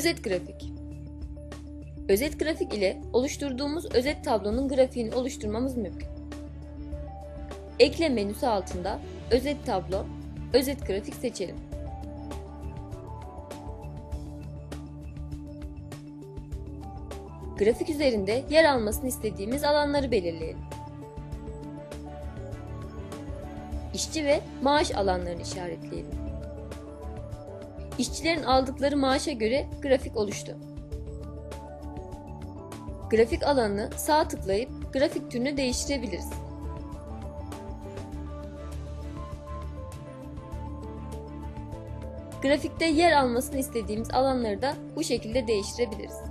Özet grafik. Özet grafik ile oluşturduğumuz özet tablonun grafiğini oluşturmamız mümkün. Ekle menüsü altında özet tablo, özet grafik seçelim. Grafik üzerinde yer almasını istediğimiz alanları belirleyelim. İşçi ve maaş alanlarını işaretleyelim. İşçilerin aldıkları maaşa göre grafik oluştu. Grafik alanını sağ tıklayıp grafik türünü değiştirebiliriz. Grafikte yer almasını istediğimiz alanları da bu şekilde değiştirebiliriz.